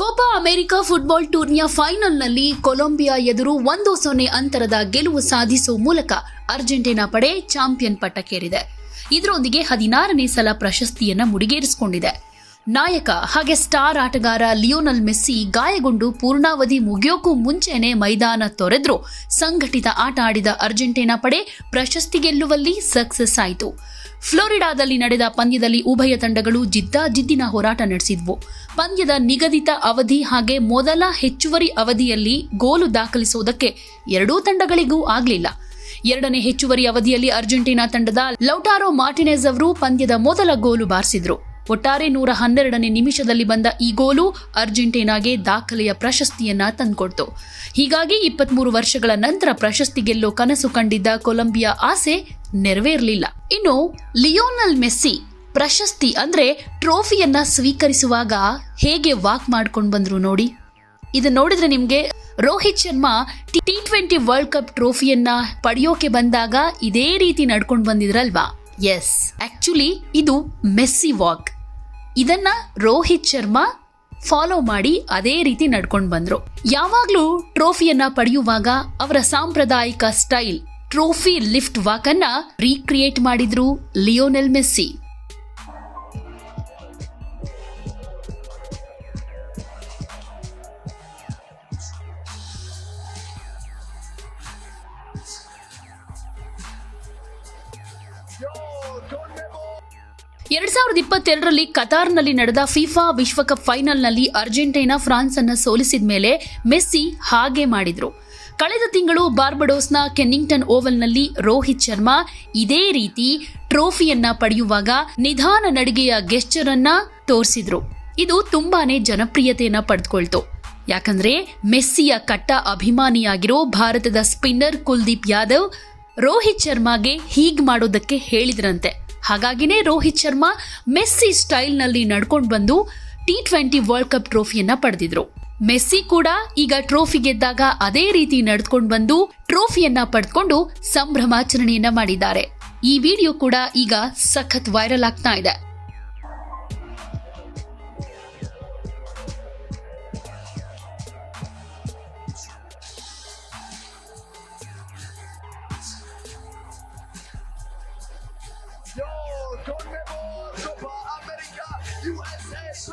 Copa America football ಟೂರ್ನಿಯ ಫೈನಲ್ನಲ್ಲಿ Colombia ಎದುರು ಒಂದು ಸೊನ್ನೆ ಅಂತರದ ಗೆಲುವು ಸಾಧಿಸುವ ಮೂಲಕ ಅರ್ಜೆಂಟೀನಾ ಪಡೆ ಚಾಂಪಿಯನ್ ಪಟ್ಟಕ್ಕೇರಿದೆ. ಇದರೊಂದಿಗೆ ಹದಿನಾರನೇ ಸಲ ಪ್ರಶಸ್ತಿಯನ್ನು ಮುಡಿಗೇರಿಸಿಕೊಂಡಿದೆ. ನಾಯಕ ಹಾಗೆ ಸ್ಟಾರ್ ಆಟಗಾರ ಲಿಯೋನಲ್ ಮೆಸ್ಸಿ ಗಾಯಗೊಂಡು ಪೂರ್ಣಾವಧಿ ಮುಗಿಯೋಕ್ಕೂ ಮುಂಚೆನೆ ಮೈದಾನ ತೊರೆದ್ರು. ಸಂಘಟಿತ ಆಟ ಆಡಿದ ಅರ್ಜೆಂಟೀನಾ ಪಡೆ ಪ್ರಶಸ್ತಿ ಗೆಲ್ಲುವಲ್ಲಿ ಸಕ್ಸಸ್ ಆಯಿತು. ಫ್ಲೋರಿಡಾದಲ್ಲಿ ನಡೆದ ಪಂದ್ಯದಲ್ಲಿ ಉಭಯ ತಂಡಗಳು ಜಿದ್ದಾಜಿದ್ದಿನ ಹೋರಾಟ ನಡೆಸಿದ್ವು. ಪಂದ್ಯದ ನಿಗದಿತ ಅವಧಿ ಹಾಗೆ ಮೊದಲ ಹೆಚ್ಚುವರಿ ಅವಧಿಯಲ್ಲಿ ಗೋಲು ದಾಖಲಿಸುವುದಕ್ಕೆ ಎರಡೂ ತಂಡಗಳಿಗೂ ಆಗಲಿಲ್ಲ. ಎರಡನೇ ಹೆಚ್ಚುವರಿ ಅವಧಿಯಲ್ಲಿ ಅರ್ಜೆಂಟೀನಾ ತಂಡದ ಲೌಟಾರೋ ಮಾರ್ಟಿನೆಸ್ ಅವರು ಪಂದ್ಯದ ಮೊದಲ ಗೋಲು ಬಾರಿಸಿದ್ರು. ಒಟ್ಟಾರೆ ನೂರ ಹನ್ನೆರಡನೇ ನಿಮಿಷದಲ್ಲಿ ಬಂದ ಈ ಗೋಲು ಅರ್ಜೆಂಟೀನಾಗೆ ದಾಖಲೆಯ ಪ್ರಶಸ್ತಿಯನ್ನ ತಂದುಕೊಡ್ತು. ಹೀಗಾಗಿ ಇಪ್ಪತ್ಮೂರು ವರ್ಷಗಳ ನಂತರ ಪ್ರಶಸ್ತಿ ಗೆಲ್ಲೋ ಕನಸು ಕಂಡಿದ್ದ ಕೊಲಂಬಿಯಾ ಆಸೆ ನೆರವೇರಲಿಲ್ಲ. ಇನ್ನು ಲಿಯೋನಲ್ ಮೆಸ್ಸಿ ಪ್ರಶಸ್ತಿ ಅಂದ್ರೆ ಟ್ರೋಫಿಯನ್ನ ಸ್ವೀಕರಿಸುವಾಗ ಹೇಗೆ ವಾಕ್ ಮಾಡ್ಕೊಂಡು ಬಂದ್ರು ನೋಡಿ. ಇದನ್ನ ನೋಡಿದ್ರೆ ನಿಮ್ಗೆ Rohit Sharma T twenty world cup ಟ್ರೋಫಿಯನ್ನ ಪಡೆಯೋಕೆ ಬಂದಾಗ ಇದೇ ರೀತಿ ನಡ್ಕೊಂಡು ಬಂದಿದ್ರಲ್ವಾ? ಎಸ್ ಆಕ್ಚುಲಿ ಇದು ಮೆಸ್ಸಿ ವಾಕ್. ಇದನ್ನ ರೋಹಿತ್ ಶರ್ಮಾ ಫಾಲೋ ಮಾಡಿ ಅದೇ ರೀತಿ ನಡ್ಕೊಂಡು ಬಂದ್ರು. ಯಾವಾಗ್ಲೂ ಟ್ರೋಫಿಯನ್ನ ಪಡೆಯುವಾಗ ಅವರ ಸಾಂಪ್ರದಾಯಿಕ ಸ್ಟೈಲ್ ಟ್ರೋಫಿ ಲಿಫ್ಟ್ ವಾಕ್ ಅನ್ನ ರೀಕ್ರಿಯೇಟ್ ಮಾಡಿದ್ರು ಲಿಯೋನೆಲ್ ಮೆಸ್ಸಿ. ಎರಡ್ ಸಾವಿರದ ಇಪ್ಪತ್ತೆರಡರಲ್ಲಿ ಕತಾರ್ನಲ್ಲಿ ನಡೆದ ಫಿಫಾ ವಿಶ್ವಕಪ್ ಫೈನಲ್ನಲ್ಲಿ ಅರ್ಜೆಂಟೈನಾ ಫ್ರಾನ್ಸ್ ಅನ್ನು ಸೋಲಿಸಿದ ಮೇಲೆ ಮೆಸ್ಸಿ ಹಾಗೆ ಮಾಡಿದ್ರು. ಕಳೆದ ತಿಂಗಳು ಬಾರ್ಬಡೋಸ್ನ ಕೆನ್ನಿಂಗ್ಟನ್ ಓವಲ್ನಲ್ಲಿ ರೋಹಿತ್ ಶರ್ಮಾ ಇದೇ ರೀತಿ ಟ್ರೋಫಿಯನ್ನ ಪಡೆಯುವಾಗ ನಿಧಾನ ನಡಿಗೆಯ ಗೆಸ್ಚರ್ ಅನ್ನ ತೋರಿಸಿದ್ರು. ಇದು ತುಂಬಾನೇ ಜನಪ್ರಿಯತೆಯನ್ನ ಪಡೆದುಕೊಳ್ತು. ಯಾಕಂದ್ರೆ ಮೆಸ್ಸಿಯ ಕಟ್ಟ ಅಭಿಮಾನಿಯಾಗಿರೋ ಭಾರತದ ಸ್ಪಿನ್ನರ್ ಕುಲ್ದೀಪ್ ಯಾದವ್ ರೋಹಿತ್ ಶರ್ಮಾಗೆ ಹೀಗ್ ಮಾಡೋದಕ್ಕೆ ಹೇಳಿದ್ರಂತೆ. ಹಾಗಾಗಿನೇ ರೋಹಿತ್ ಶರ್ಮಾ ಮೆಸ್ಸಿ ಸ್ಟೈಲ್ನಲ್ಲಿ ನಡ್ಕೊಂಡು ಬಂದು ಟಿ ಟ್ವೆಂಟಿ ವರ್ಲ್ಡ್ ಕಪ್ ಟ್ರೋಫಿಯನ್ನ ಪಡೆದಿದ್ರು. ಮೆಸ್ಸಿ ಕೂಡ ಈಗ ಟ್ರೋಫಿ ಗೆದ್ದಾಗ ಅದೇ ರೀತಿ ನಡೆದುಕೊಂಡು ಬಂದು ಟ್ರೋಫಿಯನ್ನ ಪಡೆದುಕೊಂಡು ಸಂಭ್ರಮಾಚರಣೆಯನ್ನ ಮಾಡಿದ್ದಾರೆ. ಈ ವಿಡಿಯೋ ಕೂಡ ಈಗ ಸಖತ್ ವೈರಲ್ ಆಗ್ತಾ ಇದೆ.